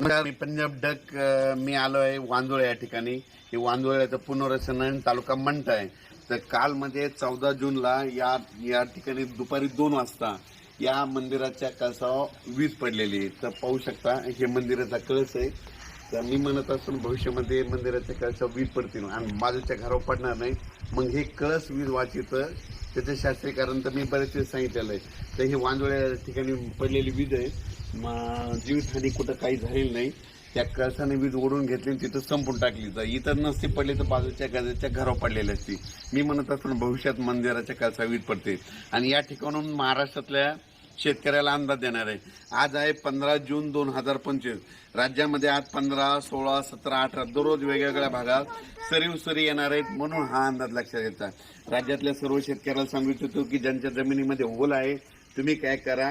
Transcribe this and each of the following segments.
नमस्कार मी पंजाब डक मी आलो आहे वांजोळ या ठिकाणी. हे वांजोळ्याचं पुनर्वसन तालुका मंठ आहे. तर कालमध्ये चौदा जूनला या या ठिकाणी दुपारी दोन वाजता या मंदिराच्या कळसावर वीज पडलेली आहे. तर पाहू शकता हे मंदिराचा कळस आहे. तर मी म्हणत असून भविष्यामध्ये मंदिराच्या कळसावर वीज पडतील आणि बाजूच्या घरावर पडणार नाही. मग हे कळस वीज वाचित त्याचं शास्त्रीय कारण तर मी बरेच वेळेस सांगितलेलं आहे. तर हे वांदोळ्या ठिकाणी पडलेली वीज आहे. म- जीवितहानी कुठं काही झालेली नाही. त्या कळसाने वीज ओढून घेतली आणि तिथं संपून टाकली. तर इतर नसती पडली तर बाजूच्या गजाच्या घरावर पडलेली असती. मी म्हणत असताना भविष्यात मंदिराच्या कळसा वीज पडते. आणि या ठिकाणून महाराष्ट्रातल्या शेतकऱ्याला अंदाज देणार आहे. आज आहे पंधरा जून दोन हजार पंचवीस. राज्यामध्ये आज पंधरा सोळा सतरा अठरा दररोज वेगवेगळ्या भागात सरीव सरी येणार आहेत म्हणून हा अंदाज लक्षात येतात राज्यातल्या सर्व शेतकऱ्याला सांगू इच्छितो की ज्यांच्या जमिनीमध्ये होल आहे तुम्ही काय करा?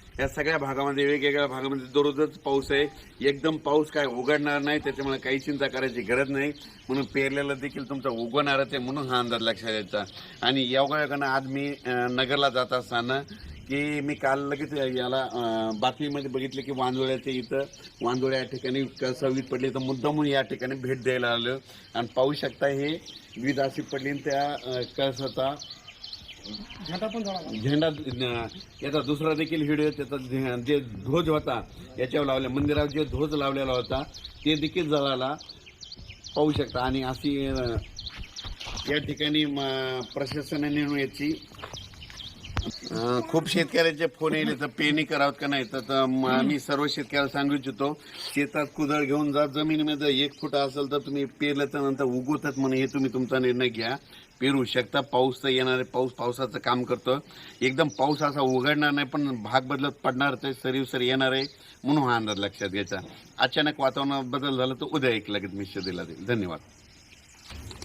या सगळ्या भागामध्ये वेगवेगळ्या भागामध्ये दररोजच पाऊस आहे. एकदम पाऊस काय उघडणार नाही त्याच्यामुळे काही चिंता करायची गरज नाही. म्हणून पेरलेलं देखील तुमचा उगवणारच आहे म्हणून हा अंदाज लक्षात यायचा. आणि योगायोगानं आज मी नगरला जात असताना की मी काल लगेच याला बातमीमध्ये बघितलं की वांजोळ्याच्या इथं वांजोळ्या या ठिकाणी कसं वीज पडली तर मुद्दामून या ठिकाणी भेट द्यायला आलं. आणि पाहू शकता हे वीज अशी पडली आणि त्या कळसाचा झेंडा पण झेंडा याचा दुसरा देखील व्हिडिओ त्याचा जे ध्वज होता याच्यावर लावला मंदिरावर जे ध्वज लावलेला होता ते देखील जळाला. पाहू शकता. आणि अशी या ठिकाणी म- प्रशासनाने याची अं, खूप शेतकऱ्याचे फोन येले तर पेरणी करावं का नाही? तर तर म- आम्ही सर्व शेतकऱ्याला सांगू इच्छितो शेतात कुदळ घेऊन जा जमिनीमध्ये एक फूट असेल तर तुम्ही पेरल्याच्या नंतर उगवतात म्हणून हे तुम्ही तुमचा निर्णय घ्या. पेरू शकता पाऊस तर येणार आहे पाऊस पावसाचं काम करतो. एकदम पाऊस असा उघडणार नाही पण भाग बदलत पडणार ते सरीवसर येणार आहे म्हणून हा अंदाज लक्षात घ्यायचा. अचानक वातावरणात बदल झाला तर उद्या एक लगेच मिश्र दिला जाईल. धन्यवाद.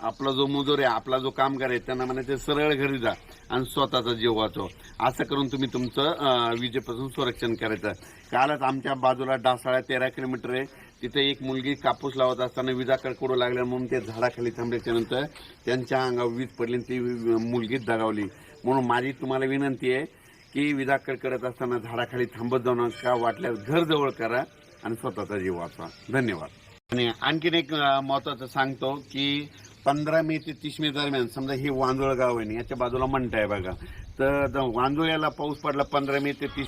आपला जो मजूर आहे आपला जो कामगार आहे त्यांना म्हणायचं सरळ घरी जा आणि स्वतःचा जीव वाचव. असं करून तुम्ही तुमचं विजेपासून संरक्षण करायचं. कालच आमच्या बाजूला डासाळा तेरा किलोमीटर आहे. तिथे एक मुलगी कापूस लावत असताना विजा कडकडू लागल्या म्हणून ते झाडाखाली थांबल्याच्या नंतर त्यांच्या अंगावर वीज पडली ती मुलगी दगावली. म्हणून माझी तुम्हाला विनंती आहे की विजा कडकडत असताना झाडाखाली थांबत जाऊ नका वाटल्यास घर जवळ करा आणि स्वतःचा जीव वाचवा. धन्यवाद. आणि आणखीन एक महत्वाचं सांगतो की पंधरा मे ते तीस मे दरम्यान समजा हे वांजोळ गाव आहे ना, याच्या बाजूला म्हणताय बघा. तर द- पाऊस पडला पंधरा मे ते तीस